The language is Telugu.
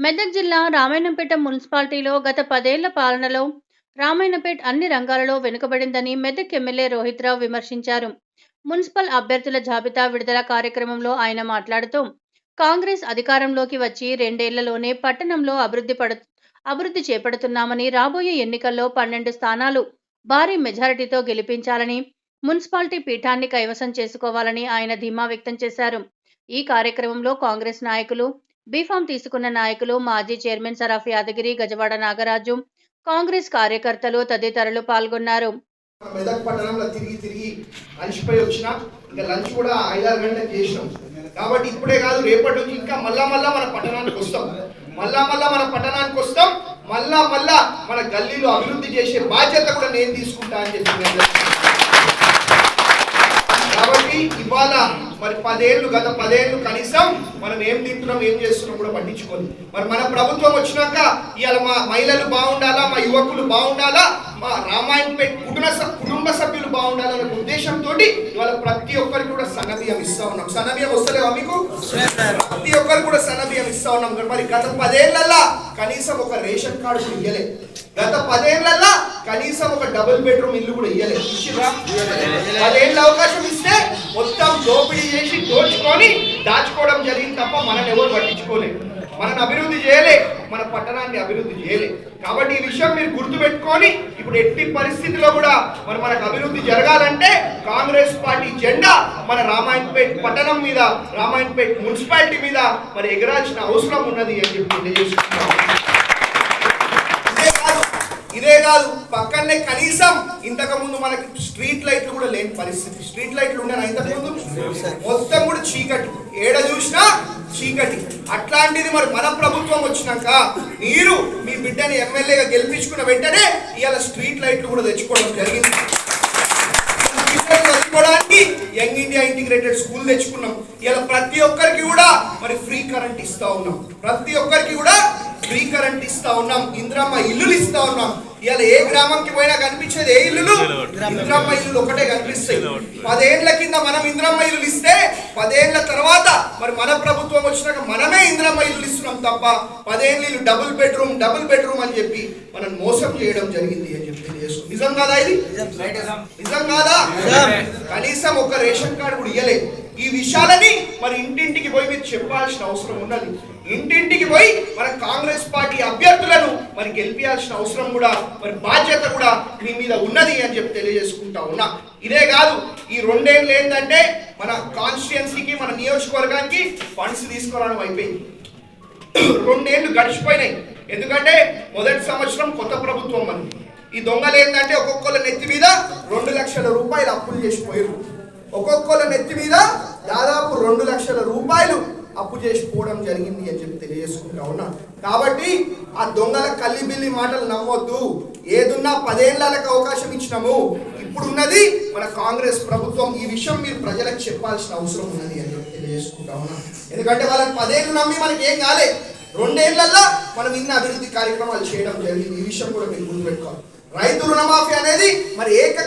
మెదక్ జిల్లా రామాయణంపేట మున్సిపాలిటీలో గత పదేళ్ళ పాలనలో రామాయణపేట అన్ని రంగాలలో వెనుకబడిందని మెదక్ ఎమ్మెల్యే రోహిత్ రావు విమర్శించారు. మున్సిపల్ అభ్యర్థుల జాబితా విడుదల కార్యక్రమంలో ఆయన మాట్లాడుతూ కాంగ్రెస్ అధికారంలోకి వచ్చి రెండేళ్ళలోనే పట్టణంలో అభివృద్ధి పడు అభివృద్ధి చేపడుతున్నామని రాబోయే ఎన్నికల్లో పన్నెండు స్థానాలు భారీ మెజారిటీతో గెలిపించాలని మున్సిపాలిటీ పీఠాన్ని కైవసం చేసుకోవాలని ఆయన ధీమా వ్యక్తం చేశారు. ఈ కార్యక్రమంలో కాంగ్రెస్ నాయకులు బీఫామ్ తీసుకున్న నాయకులు మాజీ చైర్మన్ సరాఫ్ యాదగిరి గజవాడ నాగరాజు కాంగ్రెస్ కార్యకర్తలు తదితరులు పాల్గొన్నారు. మెదక్ పట్టణంలో తిరిగి తిరిగి అలసిపోయి వచ్చిన ఇంకా లంచ్ కూడా ఐదారు గంటలకు చేసినాం. కాబట్టి ఇప్పుడే కాదు రేపటి నుంచి ఇంకా మళ్ళా మళ్ళా మన పట్టణానికి వస్తాం. మళ్ళా మళ్ళా మన పట్టణానికి వస్తాం. మళ్ళా మళ్ళా మన గల్లీలో అభివృద్ధి చేసే బాధ్యత కూడా నేను తీసుకుంటా అని చెప్పి కాబట్టి ఇవాళ మరి పదేళ్ళు గత పదేళ్ళు కనీసం మనం ఏం తింటున్నాం ఏం చేస్తున్నాం కూడా పట్టించుకోవాలి మరి మన ప్రభుత్వం వచ్చినాక ఇవాళ మా మహిళలు బాగుండాలా మా యువకులు బాగుండాలా మా రామాయణపేట కుటుంబ కుటుంబ సభ్యులు బాగుండాలనే ఉద్దేశంతో ఇవాళ ప్రతి ఒక్కరికి కూడా సన్నబియ్యం ఇస్తా ఉన్నాం. సన్నబియ్యం వస్తలేవా మీకు? ప్రతి ఒక్కరు కూడా సన్నబియ్యం ఇస్తా ఉన్నాం. మరి గత పదేళ్ళలో కనీసం ఒక రేషన్ కార్డు కూడా గత పదేళ్ళలో కనీసం ఒక డబుల్ బెడ్రూమ్ ఇల్లు కూడా ఇయ్యలేదు. పదేళ్ళ అవకాశం ఇస్తే మొత్తం దోపిడీ చేసి దోచుకొని దాచుకోవడం జరిగింది తప్ప మనల్ని ఎవరు పట్టించుకోలేదు. మనని అభివృద్ధి చేయలే మన పట్టణాన్ని అభివృద్ధి చేయలే. కాబట్టి ఈ విషయం మీరు గుర్తుపెట్టుకొని ఇప్పుడు ఎట్టి పరిస్థితిలో కూడా మరి మనకు అభివృద్ధి జరగాలంటే కాంగ్రెస్ పార్టీ జెండా మన రామాయణపేట్ పట్టణం మీద రామాయణపేట్ మున్సిపాలిటీ మీద మరి ఎగరాల్సిన అవసరం ఉన్నది అని చెప్పి తెలియజేస్తున్నాం ఇదే కాదు పక్కనే కనీసం ఇంతకు ముందు మనకి స్ట్రీట్ లైట్లు కూడా లేని పరిస్థితి. స్ట్రీట్ లైట్లు ఉండేనా ఇంతకు ముందు మొత్తం కూడా చీకటి. ఏడ చూసినా చీకటి. అట్లాంటిది మరి మన ప్రభుత్వం వచ్చినాక మీరు మీ బిడ్డని ఎమ్మెల్యేగా గెలిపించుకున్న వెంటనే ఇవాళ స్ట్రీట్ లైట్లు కూడా తెచ్చుకోవడం జరిగింది. చదువుకోవడానికి యంగ్ ఇండియా ఇంటిగ్రేటెడ్ స్కూల్ తెచ్చుకున్నాం. ఇలా ప్రతి ఒక్కరికి కూడా మరి ఫ్రీ కరెంట్ ఇస్తా ఉన్నాం. ప్రతి ఒక్కరికి కూడా ఫ్రీ కరెంట్ ఇస్తా ఉన్నాం ఇంద్రమ్మ ఇల్లులు ఇస్తా ఉన్నాం. ఇవాళ ఏ గ్రామంకి పోయినా కనిపించేది ఏ ఇల్లులు? ఇంద్రమ్మ ఇల్లులు ఒకటే కనిపిస్తాయి. పదేళ్ళ కింద మనం ఇంద్రమ్మ ఇల్లులు ఇస్తే పదేళ్ళ తర్వాత మరి మన ప్రభుత్వం వచ్చినాక మనమే ఇంద్రమ్మ ఇల్లులు ఇస్తున్నాం తప్ప పదేళ్ళు ఇల్లు డబుల్ బెడ్రూమ్ డబుల్ బెడ్రూమ్ అని చెప్పి మనం మోసం చేయడం జరిగింది అని చెప్పి తెలియజేస్తున్నాం. నిజం కాదా ఇది? నిజం. కాదా? కనీసం ఒక రేషన్ కార్డు కూడా ఇయ్యలేదు ఈ విషయాలని మరి ఇంటింటికి పోయి మీరు చెప్పాల్సిన అవసరం ఉన్నది. ఇంటింటికి పోయి మన కాంగ్రెస్ పార్టీ అభ్యర్థులను మరి గెలిపించాల్సిన అవసరం కూడా మరి బాధ్యత కూడా మీ మీద ఉన్నది అని చెప్పి తెలియజేసుకుంటా ఉన్నా. ఇదే కాదు ఈ రెండేళ్ళు ఏంటంటే మన కాన్స్టిట్యున్సీకి మన నియోజకవర్గానికి ఫండ్స్ తీసుకురావడం అయిపోయింది. రెండేళ్ళు గడిచిపోయినాయి. ఎందుకంటే మొదటి సంవత్సరం కొత్త ప్రభుత్వం అని ఈ దొంగలు ఏంటంటే ఒక్కొక్కళ్ళ నెత్తి మీద రెండు లక్షల రూపాయలు అప్పులు చేసిపోయారు ఒక్కొక్కళ్ళ నెత్తి మీద లక్షల రూపాయలు అప్పు చేసుకోవడం జరిగింది అని చెప్పి తెలియజేసుకుంటా ఉన్నా. కాబట్టి ఆ దొంగల కల్లి బిల్లి మాటలు నమ్మొద్దు. ఏదున్నా పదేళ్ళకు అవకాశం ఇచ్చినాము. ఇప్పుడున్నది మన కాంగ్రెస్ ప్రభుత్వం. ఈ విషయం మీరు ప్రజలకు చెప్పాల్సిన అవసరం ఉన్నది అని చెప్పి తెలియజేసుకుంటా ఉన్నా. ఎందుకంటే వాళ్ళకి పదేళ్ళు నమ్మి మనకి ఏం కాలే. రెండేళ్ళలో మనం ఇన్ని అభివృద్ధి కార్యక్రమాలు చేయడం జరిగింది. ఈ విషయం కూడా మీరు గుర్తుపెట్టుకోవాలి. రైతు రుణమాఫీ అనేది మరి ఏక